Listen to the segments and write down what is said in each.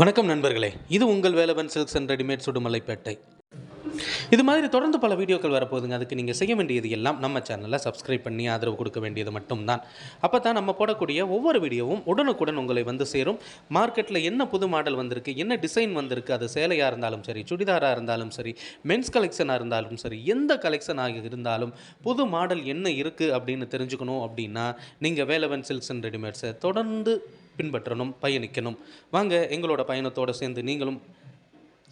வணக்கம் நண்பர்களே. இது உங்கள் Velavan silks and readymade Udumalaipettai. இது மாதிரி தொடர்ந்து பல வீடியோக்கள் வரப்போகுதுங்க. அதுக்கு நீங்கள் செய்ய வேண்டியது எல்லாம் நம்ம சேனலை சப்ஸ்கிரைப் பண்ணி ஆதரவு கொடுக்க வேண்டியது மட்டும்தான். அப்போ தான் நம்ம போடக்கூடிய ஒவ்வொரு வீடியோவும் உடனுக்குடன் உங்களை வந்து சேரும். மார்க்கெட்டில் என்ன புது மாடல் வந்திருக்கு என்ன டிசைன் வந்திருக்கு அது சேலையாக இருந்தாலும் சரி சுடிதாராக இருந்தாலும் சரி மென்ஸ் கலெக்ஷனாக இருந்தாலும் சரி எந்த கலெக்ஷனாக இருந்தாலும் புது மாடல் என்ன இருக்குது அப்படின்னு தெரிஞ்சுக்கணும் அப்படின்னா நீங்கள் வேலவன் சில்க்ஸ் அண்ட் ரெடிமேட்ஸை தொடர்ந்து பின்பற்றணும் பயணிக்கணும். வாங்க எங்களோட பயணத்தோடு சேர்ந்து நீங்களும்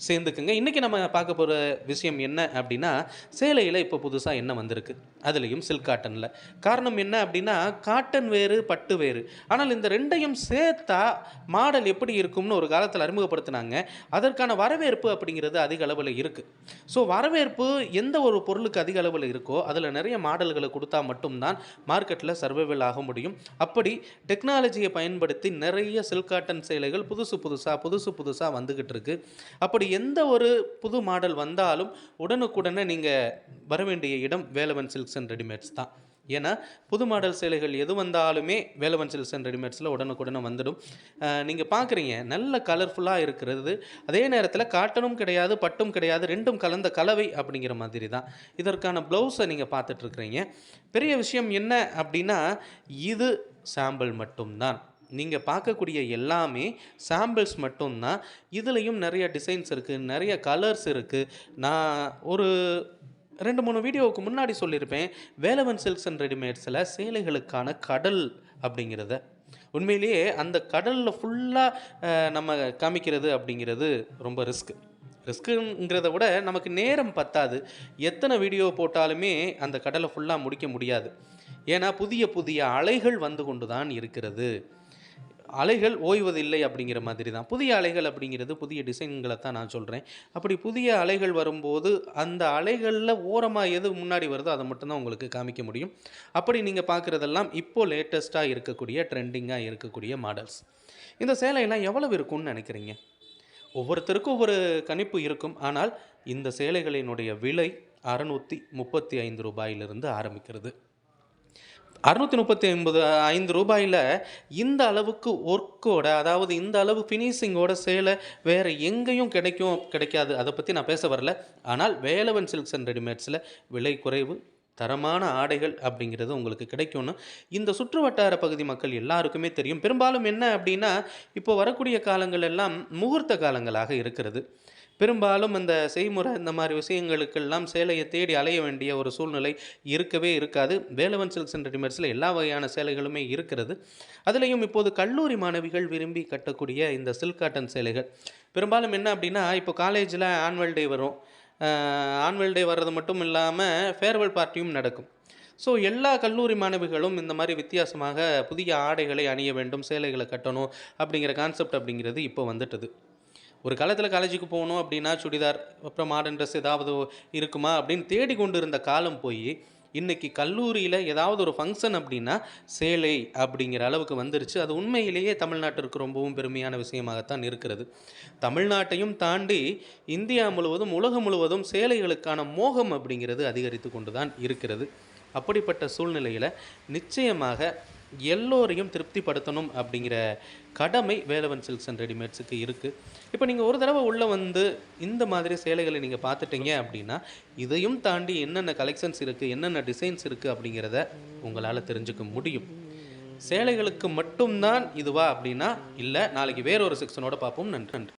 சேர்ந்துக்குங்க. இன்றைக்கி நம்ம பார்க்க போகிற விஷயம் என்ன அப்படின்னா சேலையில் இப்போ புதுசாக என்ன வந்திருக்கு. அதுலேயும் சில்க் காட்டனில் காரணம் என்ன அப்படின்னா காட்டன் வேறு பட்டு வேறு. ஆனால் இந்த ரெண்டையும் சேர்த்தா மாடல் எப்படி இருக்கும்னு ஒரு காலத்தில் அறிமுகப்படுத்தினாங்க. அதற்கான வரவேற்பு அப்படிங்கிறது அதிக அளவில் இருக்குது ஸோ வரவேற்பு எந்த ஒரு பொருளுக்கு அதிக அளவில் இருக்கோ அதில் நிறைய மாடல்களை கொடுத்தா மட்டும்தான் மார்க்கெட்டில் சர்வைவல் ஆக முடியும். அப்படி டெக்னாலஜியை பயன்படுத்தி நிறைய சில்க் காட்டன் சேலைகள் புதுசு புதுசாக புதுசு புதுசாக வந்துக்கிட்டு இருக்கு. அப்படி எந்த ஒரு புது மாடல் வந்தாலும் உடனுக்குடனே நீங்கள் வர வேண்டிய இடம் வேலவன் சில்க்ஸ் அண்ட் ரெடிமேட்ஸ் தான். ஏன்னா புது மாடல் சேலைகள் எது வந்தாலுமே வேலவன் சில்க்ஸ் அண்ட் ரெடிமேட்ஸில் உடனுக்குடனே வந்துடும். நீங்கள் பார்க்குறீங்க நல்ல கலர்ஃபுல்லாக இருக்கிறது. அதே நேரத்தில் காட்டனும் கிடையாது பட்டும் கிடையாது ரெண்டும் கலந்த கலவை அப்படிங்கிற மாதிரி தான். இதற்கான ப்ளவுஸை நீங்கள் பார்த்துட்ருக்குறீங்க பெரிய விஷயம் என்ன அப்படின்னா இது சாம்பிள் மட்டும்தான். நீங்கள் பார்க்கக்கூடிய எல்லாமே சாம்பிள்ஸ் மட்டும்தான். இதுலேயும் நிறைய டிசைன்ஸ் இருக்குது நிறைய கலர்ஸ் இருக்குது நான் ஒரு ரெண்டு மூணு வீடியோவுக்கு முன்னாடி சொல்லியிருப்பேன் வேலவன் சில்க்ஸ் அண்ட் ரெடிமேட்ஸில் சேலைகளுக்கான கடல் அப்படிங்கிறத. உண்மையிலேயே அந்த கடலில் ஃபுல்லாக நம்ம காமிக்கிறது அப்படிங்கிறது ரொம்ப ரிஸ்க் ரிஸ்க்குங்கிறத விட நமக்கு நேரம் பத்தாது. எத்தனை வீடியோ போட்டாலுமே அந்த கடலை ஃபுல்லாக முடிக்க முடியாது. ஏன்னா புதிய புதிய அலைகள் வந்து கொண்டு தான் இருக்கிறது. அலைகள் ஓய்வதில்லை அப்படிங்கிற மாதிரி தான் புதிய அலைகள் அப்படிங்கிறது புதிய டிசைன்களை தான் நான் சொல்கிறேன் அப்படி புதிய அலைகள் வரும்போது அந்த அலைகளில் ஓரமாக எது முன்னாடி வருதோ அதை மட்டும்தான் உங்களுக்கு காமிக்க முடியும். அப்படி நீங்கள் பார்க்குறதெல்லாம் இப்போது லேட்டஸ்ட்டாக இருக்கக்கூடிய ட்ரெண்டிங்காக இருக்கக்கூடிய மாடல்ஸ். இந்த சேலையெல்லாம் எவ்வளவு இருக்கும்னு நினைக்கிறீங்க? ஒவ்வொருத்தருக்கும் ஒவ்வொரு கணிப்பு இருக்கும். ஆனால் இந்த சேலைகளினுடைய விலை அறநூற்றி முப்பத்தி ஐந்து ரூபாயிலிருந்து ஆரம்பிக்கிறது. அறுநூற்றி முப்பத்தி ஐம்பது ஐந்து ரூபாயில் இந்த அளவுக்கு ஒர்க்கோட அதாவது இந்த அளவு ஃபினிஷிங்கோட சேலை வேறு எங்கேயும் கிடைக்கும் கிடைக்காது. அதை பற்றி நான் பேச வரல. ஆனால் வேலவன் சில்க்ஸ் அண்ட் ரெடிமேட்ஸில் விலை குறைவு தரமான ஆடைகள் அப்படிங்கிறது உங்களுக்கு கிடைக்கும்னு இந்த சுற்று வட்டார பகுதி மக்கள் எல்லாருக்குமே தெரியும். பெரும்பாலும் என்ன அப்படின்னா இப்போ வரக்கூடிய காலங்கள் எல்லாம் முகூர்த்த காலங்களாக இருக்கிறது. பெரும்பாலும் இந்த செய்முறை இந்த மாதிரி விஷயங்களுக்கெல்லாம் சேலையை தேடி அலைய வேண்டிய ஒரு சூழ்நிலை இருக்கவே இருக்காது. வேலவன் சில்க்ஸ் அண்ட் ரெடிமேட்ஸில் எல்லா வகையான சேலைகளுமே இருக்கிறது. அதுலேயும் இப்போது கல்லூரி மாணவிகள் விரும்பி கட்டக்கூடிய இந்த சில்க் காட்டன் சேலைகள். பெரும்பாலும் என்ன அப்படின்னா இப்போ காலேஜில் ஆனுவல் டே வரும். ஆனுவல் டே வர்றது மட்டும் இல்லாமல் ஃபேர்வெல் பார்ட்டியும் நடக்கும். ஸோ எல்லா கல்லூரி மாணவிகளும் இந்த மாதிரி வித்தியாசமாக புதிய ஆடைகளை அணிய வேண்டும் சேலைகளை கட்டணும் அப்படிங்கிற கான்செப்ட் அப்படிங்கிறது இப்போ வந்துட்டுது. ஒரு காலத்தில் காலேஜுக்கு போகணும் அப்படின்னா சுடிதார் அப்புறம் மாடர்ன் ட்ரெஸ் ஏதாவது இருக்குமா அப்படின்னு தேடி கொண்டு இருந்த காலம் போய் இன்றைக்கி கல்லூரியில் ஏதாவது ஒரு ஃபங்க்ஷன் அப்படின்னா சேலை அப்படிங்கிற அளவுக்கு வந்துருச்சு. அது உண்மையிலேயே தமிழ்நாட்டிற்கு ரொம்பவும் பெருமையான விஷயமாகத்தான் இருக்கிறது. தமிழ்நாட்டையும் தாண்டி இந்தியா முழுவதும் உலகம் முழுவதும் சேலைகளுக்கான மோகம் அப்படிங்கிறது அதிகரித்து கொண்டு தான் இருக்கிறது. அப்படிப்பட்ட சூழ்நிலையில் நிச்சயமாக எல்லோரையும் திருப்திப்படுத்தணும் அப்படிங்கிற கடமை வேலவன் சில்க்ஸ் அண்ட் ரெடிமேட்ஸுக்கு இருக்குது இப்போ நீங்கள் ஒரு தடவை உள்ளே வந்து இந்த மாதிரி சேலைகளை நீங்கள் பார்த்துட்டீங்க அப்படின்னா இதையும் தாண்டி என்னென்ன கலெக்ஷன்ஸ் இருக்குது என்னென்ன டிசைன்ஸ் இருக்குது அப்படிங்கிறத உங்களால் தெரிஞ்சுக்க முடியும். சேலைகளுக்கு மட்டும்தான் இதுவா அப்படின்னா இல்லை நாளைக்கு வேறொரு செக்ஷனோட பார்ப்போம். நன்றி நன்றி.